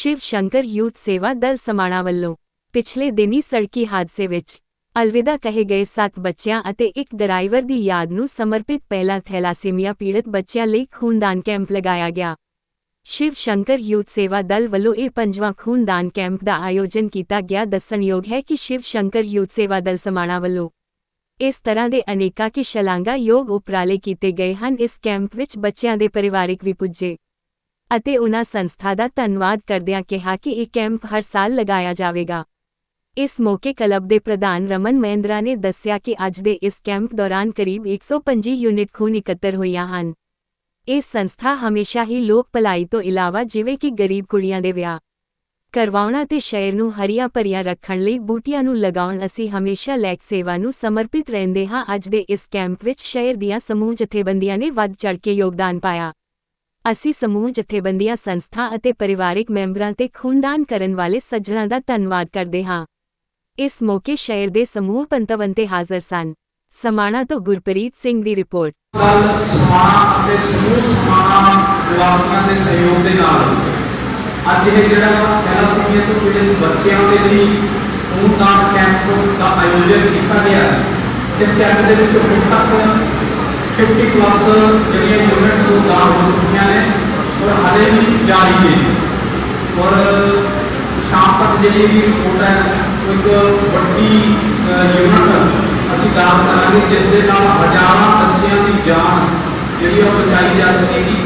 Shiv Shankar youth ਸੇਵਾ ਦਲ ਸਮਾਣਾ ਵੱਲੋਂ ਪਿਛਲੇ ਦਿਨੀ ਸੜਕੀ ਹਾਦਸੇ ਵਿੱਚ ਅਲਵਿਦਾ ਕਹੇ ਗਏ 7 ਬੱਚਿਆਂ ਅਤੇ ਇੱਕ ਡਰਾਈਵਰ ਦੀ ਯਾਦ ਨੂੰ ਸਮਰਪਿਤ ਪਹਿਲਾ ਥੈਲਾਸੀਮੀਆ ਪੀੜਤ ਬੱਚਿਆਂ ਲਈ ਖੂਨਦਾਨ ਕੈਂਪ ਲਗਾਇਆ ਗਿਆ। ਸ਼ਿਵ ਸ਼ੰਕਰ ਯੂਥ ਸੇਵਾ ਦਲ ਵੱਲੋਂ ਇਹ ਪੰਜਵਾਂ ਖੂਨਦਾਨ ਕੈਂਪ ਦਾ ਆਯੋਜਨ ਕੀਤਾ ਗਿਆ। ਦੱਸਣਯੋਗ ਹੈ ਕਿ ਸ਼ਿਵ ਸ਼ੰਕਰ ਯੂਥ ਸੇਵਾ ਦਲ ਸਮਾਣਾ ਵੱਲੋਂ ਇਸ ਤਰ੍ਹਾਂ ਦੇ ਅਨੇਕਾਂ ਕਿ ਕੀ ਸ਼ਲਾਘਾਯੋਗ ਉਪਰਾਲੇ ਕੀਤੇ ਗਏ ਹਨ। ਇਸ ਕੈਂਪ ਵਿੱਚ ਬੱਚਿਆਂ ਦੇ ਪਰਿਵਾਰਿਕ ਵੀ ਪੁੱਜੇ। ਅਤੇ ਉਨ੍ਹਾਂ ਸੰਸਥਾ ਦਾ ਧੰਨਵਾਦ ਕਰਦਿਆਂ ਕਿਹਾ ਕਿ ਇਹ ਕੈਂਪ ਹਰ ਸਾਲ ਲਗਾਇਆ ਜਾਵੇਗਾ। ਇਸ ਮੌਕੇ ਕਲੱਬ ਦੇ ਪ੍ਰਧਾਨ ਰਮਨ ਮਹਿੰਦਰਾ ਨੇ ਦੱਸਿਆ ਕਿ ਅੱਜ ਦੇ ਇਸ ਕੈਂਪ ਦੌਰਾਨ ਕਰੀਬ 125 ਯੂਨਿਟ ਖੂਨ ਇਕੱਤਰ ਹੋਈਆਂ ਹਨ। ਇਹ ਸੰਸਥਾ ਹਮੇਸ਼ਾ ਹੀ ਲੋਕ ਭਲਾਈ ਤੋਂ ਇਲਾਵਾ ਜਿਵੇਂ ਕਿ ਗਰੀਬ ਕੁੜੀਆਂ ਦੇ ਵਿਆਹ, ਕਰਵਾਉਣਾ ਤੇ ਸ਼ਹਿਰ ਨੂੰ ਹਰੀਆਂ ਭਰੀਆਂ ਰੱਖਣ ਲਈ ਬੂਟੀਆਂ ਨੂੰ ਲਗਾਉਣ ਅਸੀਂ ਹਮੇਸ਼ਾ ਲੈਕ ਸੇਵਾ ਨੂੰ ਸਮਰਪਿਤ ਰਹਿੰਦੇ ਹਾਂ। ਅੱਜ ਦੇ ਇਸ ਕੈਂਪ ਵਿੱਚ ਸ਼ਹਿਰ ਦੀਆਂ ਸਮੂਹ ਜਥੇਬੰਦੀਆਂ ਨੇ ਵੱਧ ਚੜ੍ਹ ਕੇ ਯੋਗਦਾਨ ਪਾਇਆ। ਅਸੀਂ ਸਮੂਹ, ਜਥੇਬੰਦੀਆਂ, ਸੰਸਥਾ ਅਤੇ ਪਰਿਵਾਰਕ ਮੈਂਬਰਾਂ ਤੇ ਖੂਨਦਾਨ ਕਰਨ ਵਾਲੇ ਸੱਜਣਾਂ ਦਾ ਧੰਨਵਾਦ ਕਰਦੇ ਹਾਂ। ਇਸ ਮੌਕੇ ਸ਼ਹਿਰ ਦੇ ਸਮੂਹ ਪੰਤਵੰਤੇ ਹਾਜ਼ਰ ਸਨ। ਸਮਾਣਾ ਤੋਂ ਗੁਰਪ੍ਰੀਤ ਸਿੰਘ ਦੀ ਰਿਪੋਰਟ। ਕੱਲ ਸਮਾਣਾ ਅਤੇ ਸਮੂਹ ਸਮਾਣਾ ਨਿਵਾਸੀਆਂ ਦੇ ਸਹਿਯੋਗ ਦੇ ਨਾਲ ਅੱਜ ਇਹ ਜਿਹੜਾ ਥੈਲਾਸੀਮੀਆ ਤੋਂ ਪੀੜਤ ਬੱਚਿਆਂ ਦੇ ਲਈ ਖੂਨਦਾਨ ਕੈਂਪ ਦਾ ਆਯੋਜਨ ਕੀਤਾ ਗਿਆ ਹੈ। ਇਸ ਕੈਂਪ ਦੇ ਵਿੱਚ ਹੁਣ ਤੱਕ 50 ਪਲੱਸ uh, ਜਿਹੜੀਆਂ ਯੂਨਿਟਸ ਉਹ ਦਾਨ ਹੋ ਚੁੱਕੀਆਂ ਨੇ ਔਰ ਹਲੇ ਵੀ ਜਾਰੀ ਨੇ। ਔਰ ਸ਼ਾਮ ਤੱਕ ਜਿਹੜੀ ਵੀ ਰਿਪੋਰਟ ਹੈ ਉਹ ਇੱਕ ਵੱਡੀ ਯੂਨਿਟ ਅਸੀਂ ਦਾਨ ਕਰਾਂਗੇ, ਜਿਸ ਦੇ ਨਾਲ ਹਜ਼ਾਰਾਂ ਬੱਚਿਆਂ ਦੀ ਜਾਨ ਜਿਹੜੀ ਉਹ ਬਚਾਈ ਜਾ ਸਕੇਗੀ।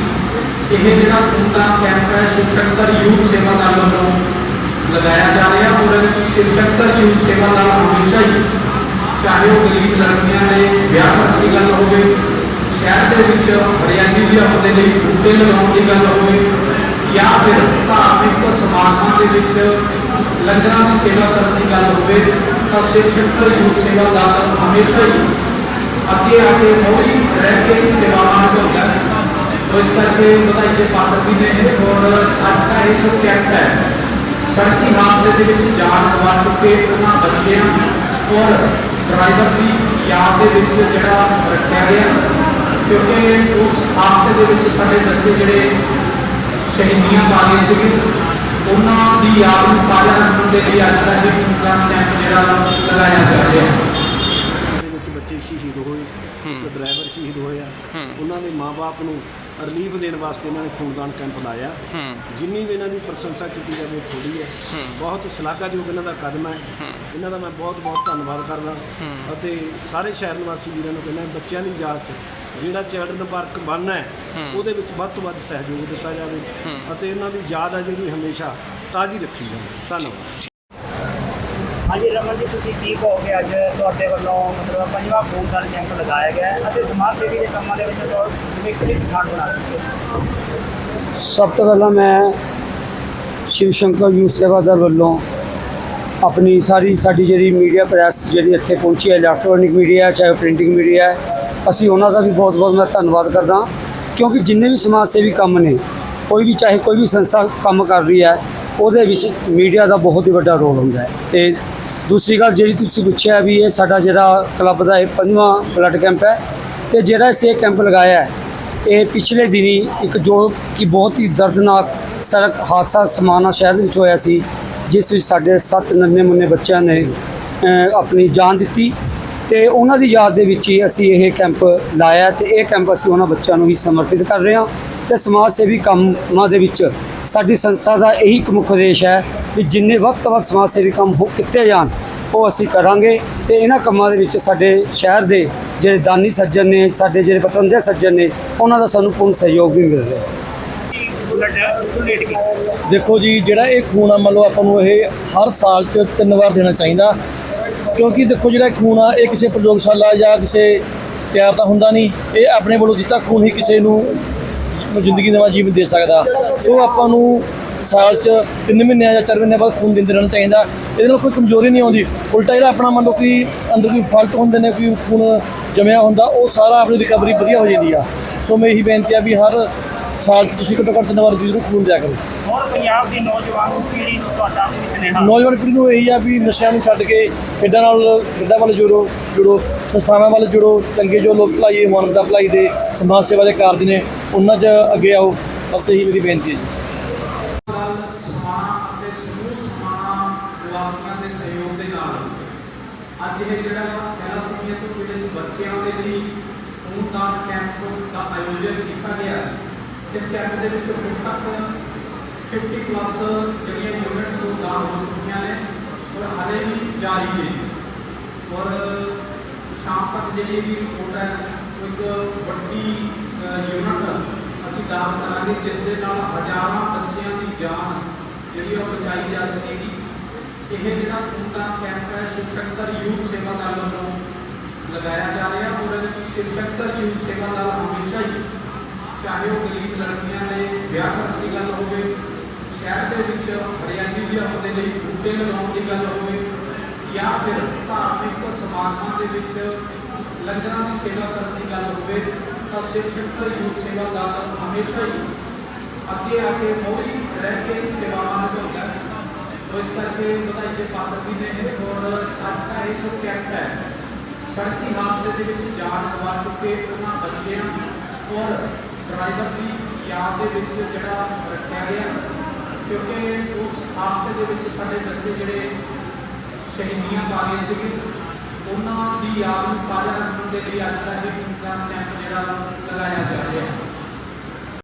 ਇਹ ਜਿਹੜਾ ਖੂਨਦਾਨ ਕੈਂਪ ਹੈ, ਸ਼ਿਵ ਯੂਥ ਸੇਵਾ ਦਲ ਵੱਲੋਂ ਲਗਾਇਆ ਜਾ ਰਿਹਾ ਔਰ ਸ਼ਿਵ ਯੂਥ ਸੇਵਾ ਦਲ ਹਮੇਸ਼ਾ ਹੀ ਚਾਹੇ ਉਹ ਗਰੀਬ ਲੜਕੀਆਂ ਨੇ ਵਿਆਹ ਕਰਨ ਦੀ ਗੱਲ ਹੋਵੇ ਸ਼ਹਿਰ ਦੇ ਵਿੱਚ ਹਰਿਆਲੀ ਲਿਆਉਣ ਦੇ ਲਈ ਬੂਟੇ ਲਗਾਉਣ ਦੀ ਗੱਲ ਹੋਵੇ ਜਾਂ ਫਿਰ ਧਾਰਮਿਕ ਸਮਾਗਮਾਂ ਦੇ ਵਿੱਚ ਲੰਗਰਾਂ ਦੀ ਸੇਵਾ ਕਰਨ ਦੀ ਗੱਲ ਹੋਵੇ, ਤਾਂ ਸ਼ਿਵ ਸ਼ੰਕਰ ਯੂਥ ਸੇਵਾ ਦਾ ਹਮੇਸ਼ਾ ਹੀ ਅੱਗੇ ਆ ਕੇ ਮੋੜੀ ਰਹਿ ਕੇ ਸੇਵਾਵਾਂ ਨਿਭਾਉਂਦਾ ਹੈ ਇਸ ਕਰਕੇ ਵਧਾਈ ਦੇ ਪਾਤਰ ਵੀ ਨੇ ਔਰ ਅੱਜ ਦਾ ਇੱਕ ਕੈਂਪ ਹੈ, ਸੜਕੀ ਹਾਦਸੇ ਦੇ ਵਿੱਚ ਜਾਨ ਗਵਾ ਚੁੱਕੇ ਉਹਨਾਂ ਬੱਚਿਆਂ ਔਰ ਡਰਾਈਵਰ ਦੀ ਯਾਦ ਦੇ ਵਿੱਚ ਜਿਹੜਾ ਰੱਖਿਆ ਗਿਆ। ਕਿਉਂਕਿ ਉਸ ਹਾਦਸੇ ਦੇ ਵਿੱਚ ਸਾਡੇ ਬੱਚੇ ਜਿਹੜੇ ਸ਼ਹੀਦੀਆਂ ਗਏ ਸੀਗੇ ਉਹਨਾਂ ਦੀ ਯਾਦ ਨੂੰ ਤਾਜ਼ਾ ਰੱਖਣ ਦੇ ਲਈ ਅੱਜ ਦਾ ਇਹ ਖੂਨਦਾਨ ਕੈਂਪ ਜਿਹੜਾ ਲਗਾਇਆ ਜਾ ਰਿਹਾ ਹੈ। ਦੇ ਵਿੱਚ ਬੱਚੇ ਸ਼ਹੀਦ ਹੋਏ ਤੇ ਡਰਾਈਵਰ ਸ਼ਹੀਦ ਹੋਏ ਆ ਉਹਨਾਂ ਦੇ ਮਾਪੇ ਨੂੰ ਰਿਲੀਫ ਦੇਣ ਵਾਸਤੇ ਇਹਨਾਂ ਨੇ ਖੂਨਦਾਨ ਕੈਂਪ ਲਾਇਆ। ਜਿੰਨੀ ਵੀ ਇਹਨਾਂ ਦੀ ਪ੍ਰਸ਼ੰਸਾ ਕੀਤੀ ਜਾਵੇ ਥੋੜੀ ਹੈ। ਬਹੁਤ ਸ਼ਲਾਘਾਯੋਗ ਇਹਨਾਂ ਦਾ ਕਦਮ ਹੈ। ਇਹਨਾਂ ਦਾ ਮੈਂ ਬਹੁਤ ਬਹੁਤ ਧੰਨਵਾਦ ਕਰਦਾ। ਅਤੇ ਸਾਰੇ ਸ਼ਹਿਰ ਨਿਵਾਸੀ ਵੀਰਾਂ ਨੂੰ ਕਹਿੰਦਾ ਬੱਚਿਆਂ ਦੀ ਯਾਦ 'ਚ ਜਿਹੜਾ ਚਿਲਡਰਨ ਪਾਰਕ ਬਣਨਾ ਹੈ ਉਹਦੇ ਵਿੱਚ ਵੱਧ ਤੋਂ ਵੱਧ ਸਹਿਯੋਗ ਦਿੱਤਾ ਜਾਵੇ ਅਤੇ ਇਹਨਾਂ ਦੀ ਯਾਦ ਹੈ ਜਿਹੜੀ ਹਮੇਸ਼ਾ ਤਾਜ਼ੀ ਰੱਖੀ ਜਾਵੇ। ਧੰਨਵਾਦ। ਹਾਂਜੀ ਰਮਨ ਜੀ ਤੁਸੀਂ ਕੀ ਕਹੋਗੇ ਅੱਜ ਤੁਹਾਡੇ ਵੱਲੋਂ ਮਤਲਬ ਪੰਜਵਾਂ ਖੂਨਦਾਨ ਕੈਂਪ ਲਗਾਇਆ ਗਿਆ ਹੈ ਅਤੇ ਸਮਾਜ ਸੇਵੀ ਦੇ ਕੰਮਾਂ ਦੇ ਵਿੱਚ ਤੁਸੀਂ ਕਿਹੜੀ ਪਛਾਣ ਬਣਾ ਰਹੇ ਹੋ ਸਭ ਤੋਂ ਪਹਿਲਾਂ ਮੈਂ ਸ਼ਿਵ ਸ਼ੰਕਰ ਯੂਥ ਸੇਵਾ ਦਲ ਵੱਲੋਂ ਆਪਣੀ ਸਾਰੀ ਸਾਡੀ ਜਿਹੜੀ ਮੀਡੀਆ ਪ੍ਰੈਸ ਜਿਹੜੀ ਇੱਥੇ ਪਹੁੰਚੀ ਹੈ ਇਲੈਕਟ੍ਰੋਨਿਕ ਮੀਡੀਆ ਹੈ ਚਾਹੇ ਪ੍ਰਿੰਟਿੰਗ ਮੀਡੀਆ ਹੈ ਅਸੀਂ ਉਹਨਾਂ ਦਾ ਵੀ ਬਹੁਤ ਬਹੁਤ ਮੈਂ ਧੰਨਵਾਦ ਕਰਦਾ ਕਿਉਂਕਿ ਜਿੰਨੇ ਵੀ ਸਮਾਜ ਸੇਵੀ ਕੰਮ ਨੇ, ਕੋਈ ਵੀ ਚਾਹੇ ਕੋਈ ਵੀ ਸੰਸਥਾ ਕੰਮ ਕਰ ਰਹੀ ਹੈ, ਉਹਦੇ ਵਿੱਚ ਮੀਡੀਆ ਦਾ ਬਹੁਤ ਹੀ ਵੱਡਾ ਰੋਲ ਹੁੰਦਾ ਹੈ। ਤੇ ਦੂਸਰੀ ਗੱਲ ਜਿਹੜੀ ਤੁਸੀਂ ਪੁੱਛਿਆ ਵੀ ਇਹ ਸਾਡਾ ਜਿਹੜਾ ਕਲੱਬ ਦਾ ਇਹ ਪੰਜਵਾਂ ਬਲੱਡ ਕੈਂਪ ਹੈ, ਤੇ ਜਿਹੜਾ ਅਸੀਂ ਇਹ ਕੈਂਪ ਲਗਾਇਆ ਹੈ, ਇਹ ਪਿਛਲੇ ਦਿਨੀ ਇੱਕ ਜੋ ਕਿ ਬਹੁਤ ਹੀ ਦਰਦਨਾਕ ਸੜਕ ਹਾਦਸਾ ਸਮਾਨਾ ਸ਼ਹਿਰ ਵਿੱਚ ਹੋਇਆ ਸੀ, ਜਿਸ ਵਿੱਚ ਸਾਡੇ ਸੱਤ ਨੰਨੇ ਮੁੰਨੇ ਬੱਚਿਆਂ ਨੇ ਆਪਣੀ ਜਾਨ ਦਿੱਤੀ। ਤੇ ਉਹਨਾਂ ਦੀ ਯਾਦ ਦੇ ਵਿੱਚ ਹੀ ਅਸੀਂ ਇਹ ਕੈਂਪ ਲਾਇਆ ਤੇ ਇਹ ਕੈਂਪ ਅਸੀਂ ਉਹਨਾਂ ਬੱਚਿਆਂ ਨੂੰ ਹੀ ਸਮਰਪਿਤ ਕਰ ਰਹੇ ਹਾਂ ਤੇ ਸਮਾਜ ਸੇਵੀ ਕੰਮਾਂ ਦੇ ਵਿੱਚ ਸਾਡੀ ਸੰਸਥਾ ਦਾ ਇਹੀ ਇੱਕ ਮੁੱਖ ਉਦੇਸ਼ ਹੈ ਕਿ ਜਿੰਨੇ ਵੱਧ ਤੋਂ ਵੱਧ ਸਮਾਜ ਸੇਵੀ ਕੰਮ ਹੋ ਕੀਤੇ ਜਾਣ, ਉਹ ਅਸੀਂ ਕਰਾਂਗੇ ਤੇ ਇਹਨਾਂ ਕੰਮਾਂ ਦੇ ਵਿੱਚ ਸਾਡੇ ਸ਼ਹਿਰ ਦੇ ਜਿਹੜੇ ਦਾਨੀ ਸੱਜਣ ਨੇ, ਸਾਡੇ ਜਿਹੜੇ ਪਤਵੰਤੇ ਸੱਜਣ ਨੇ, ਉਹਨਾਂ ਦਾ ਸਾਨੂੰ ਪੂਰਨ ਸਹਿਯੋਗ ਵੀ ਮਿਲ ਰਿਹਾ ਦੇਖੋ ਜੀ, ਜਿਹੜਾ ਇਹ ਖੂਨ ਆ, ਮੰਨ ਲਓ ਆਪਾਂ ਨੂੰ ਇਹ ਹਰ ਸਾਲ 'ਚ ਤਿੰਨ ਵਾਰ ਦੇਣਾ ਚਾਹੀਦਾ। ਕਿਉਂਕਿ ਦੇਖੋ ਜਿਹੜਾ ਖੂਨ ਆ, ਇਹ ਕਿਸੇ ਪ੍ਰਯੋਗਸ਼ਾਲਾ ਜਾਂ ਕਿਸੇ ਤਿਆਰ ਤਾਂ ਹੁੰਦਾ ਨਹੀਂ। ਇਹ ਆਪਣੇ ਵੱਲੋਂ ਦਿੱਤਾ ਖੂਨ ਹੀ ਕਿਸੇ ਨੂੰ ਜ਼ਿੰਦਗੀ ਨਵਾਂ ਜੀਵਨ ਦੇ ਸਕਦਾ। ਸੋ ਆਪਾਂ ਨੂੰ ਸਾਲ 'ਚ ਤਿੰਨ ਮਹੀਨਿਆਂ ਜਾਂ ਚਾਰ ਮਹੀਨਿਆਂ ਬਾਅਦ ਖੂਨ ਦਿੰਦੇ ਰਹਿਣਾ ਚਾਹੀਦਾ। ਇਹਦੇ ਨਾਲ ਕੋਈ ਕਮਜ਼ੋਰੀ ਨਹੀਂ ਆਉਂਦੀ। ਉਲਟਾ ਜਿਹੜਾ ਆਪਣਾ ਮੰਨ ਲਓ ਕਿ ਅੰਦਰ ਕੋਈ ਫਾਲਟ ਹੁੰਦੇ ਨੇ, ਕੋਈ ਖੂਨ ਜਮਿਆ ਹੁੰਦਾ, ਉਹ ਸਾਰਾ ਆਪਣੀ ਰਿਕਵਰੀ ਵਧੀਆ ਹੋ ਜਾਂਦੀ ਆ। ਸੋ ਮੈਂ ਇਹੀ ਬੇਨਤੀ ਆ ਵੀ ਹਰ ਸਾਲ 'ਚ ਤੁਸੀਂ ਘੱਟੋ ਘੱਟ ਤਿੰਨ ਵਾਰ ਜ਼ਰੂਰ ਖੂਨ ਕਰੋ। ਨੌਜਵਾਨ ਪੀੜ੍ਹੀ ਨੂੰ ਤੁਹਾਡਾ ਇਹੀ ਆ ਵੀ ਨਸ਼ਿਆਂ ਨੂੰ ਛੱਡ ਕੇ ਖੇਡਾਂ ਨਾਲ ਖੇਡਾਂ ਵੱਲ ਜੁੜੋ ਜੁੜੋ ਸੰਸਥਾਵਾਂ ਵੱਲ ਜੁੜੋ ਚੰਗੇ ਜੋ ਲੋਕ ਭਲਾਈ ਮਾਨਵਤਾ ਭਲਾਈ ਦੇ ਸਮਾਜ ਸੇਵਾ ਦੇ ਕਾਰਜ ਨੇ ਉਹਨਾਂ 'ਚ ਅੱਗੇ ਆਓ। ਬਸ ਇਹੀ ਮੇਰੀ ਬੇਨਤੀ ਹੈ ਜੀ। ਅੱਜ ਇਹ ਜਿਹੜਾ ਥੈਲਾਸੀਮੀਆ ਤੋਂ ਪੀੜਤ ਬੱਚਿਆਂ ਦੇ ਲਈ ਖੂਨਦਾਨ ਕੈਂਪ ਦਾ ਆਯੋਜਨ ਕੀਤਾ ਗਿਆ ਇਸ ਕੈਂਪ ਦੇ ਵਿੱਚ ਹੁਣ ਤੱਕ 50 ਪਲੱਸ ਜਿਹੜੀਆਂ ਯੂਨਿਟਸ ਉਹ ਦਾਨ ਹੋ ਚੁੱਕੀਆਂ ਨੇ ਔਰ ਹਲੇ ਵੀ ਜਾਰੀ ਨੇ। ਔਰ ਸ਼ਾਮ ਤੱਕ ਜਿਹੜੀ ਵੀ ਰਿਪੋਰਟ ਹੈ ਉਹ ਇੱਕ ਵੱਡੀ ਯੂਨਿਟ ਅਸੀਂ ਦਾਨ ਕਰਾਂਗੇ, ਜਿਸ ਦੇ ਨਾਲ ਹਜ਼ਾਰਾਂ ਬੱਚਿਆਂ ਦੀ ਜਾਨ ਜਿਹੜੀ ਉਹ ਬਚਾਈ ਜਾ ਸਕੇਗੀ। ਇਹ ਜਿਹੜਾ ਖੂਨਦਾਨ ਕੈਂਪ ਹੈ ਸ਼ਿਵਸ਼ੰਕਰ ਯੂਥ ਸੇਵਾ ਦਲ ਵੱਲੋਂ ਲਗਾਇਆ ਜਾ ਰਿਹਾ। ਔਰ ਸ਼ਿਵਸ਼ੰਕਰ ਯੂਥ ਸੇਵਾ ਦਲ ਚਾਹੇ ਉਹ ਗਰੀਬ ਲੜਕੀਆਂ ਦੇ ਵਿਆਹ ਕਰਨ ਦੀ ਗੱਲ ਹੋਵੇ ਸ਼ਹਿਰ ਦੇ ਵਿੱਚ ਹਰਿਆਲੀ ਲਿਆਉਣ ਦੇ ਲਈ ਬੂਟੇ ਲਗਾਉਣ ਦੀ ਗੱਲ ਹੋਵੇ, ਜਾਂ ਫਿਰ ਧਾਰਮਿਕ ਸਮਾਗਮਾਂ ਦੇ ਵਿੱਚ ਲੰਗਰਾਂ ਦੀ ਸੇਵਾ ਕਰਨ ਦੀ ਗੱਲ ਹੋਵੇ, ਤਾਂ ਸ਼ਿਵਸ਼ੰਕਰ ਯੂਥ ਸੇਵਾ ਦਲ ਹਮੇਸ਼ਾ ਹੀ ਅੱਗੇ ਆ ਕੇ ਮੋਹਰੀ ਰਹਿ ਕੇ ਸੇਵਾਵਾਂ ਨਿਭਾਉਂਦਾ ਹੈ ਤੋ ਇਸ ਕਰਕੇ ਵਧਾਈ ਦੇ ਪਾਤਰ ਵੀ ਨੇ ਇਹ, ਔਰ ਅੱਜ ਦਾ ਇਹ ਜੋ ਕੈਂਪ ਹੈ, ਸੜਕੀ ਹਾਦਸੇ ਦੇ ਵਿੱਚ ਜਾਨ ਗਵਾ ਚੁੱਕੇ ਉਹਨਾਂ ਬੱਚਿਆਂ, ਔਰ ਡਰਾਈਵਰ ਦੀ ਯਾਦ ਦੇ ਵਿੱਚ ਜਿਹੜਾ ਰੱਖਿਆ ਗਿਆ ਕਿਉਂਕਿ ਉਸ ਹਾਦਸੇ ਦੇ ਵਿੱਚ ਸਾਡੇ ਬੱਚੇ ਜਿਹੜੇ ਸ਼ਹੀਦੀਆਂ ਪਾ ਗਏ ਸੀਗੇ, ਉਹਨਾਂ ਦੀ ਯਾਦ ਨੂੰ ਤਾਜ਼ਾ ਰੱਖਣ ਦੇ ਲਈ ਅੱਜ ਦਾ ਇਹ ਕੈਂਪ ਜਿਹੜਾ ਲਗਾਇਆ ਜਾ ਰਿਹਾ ਹੈ।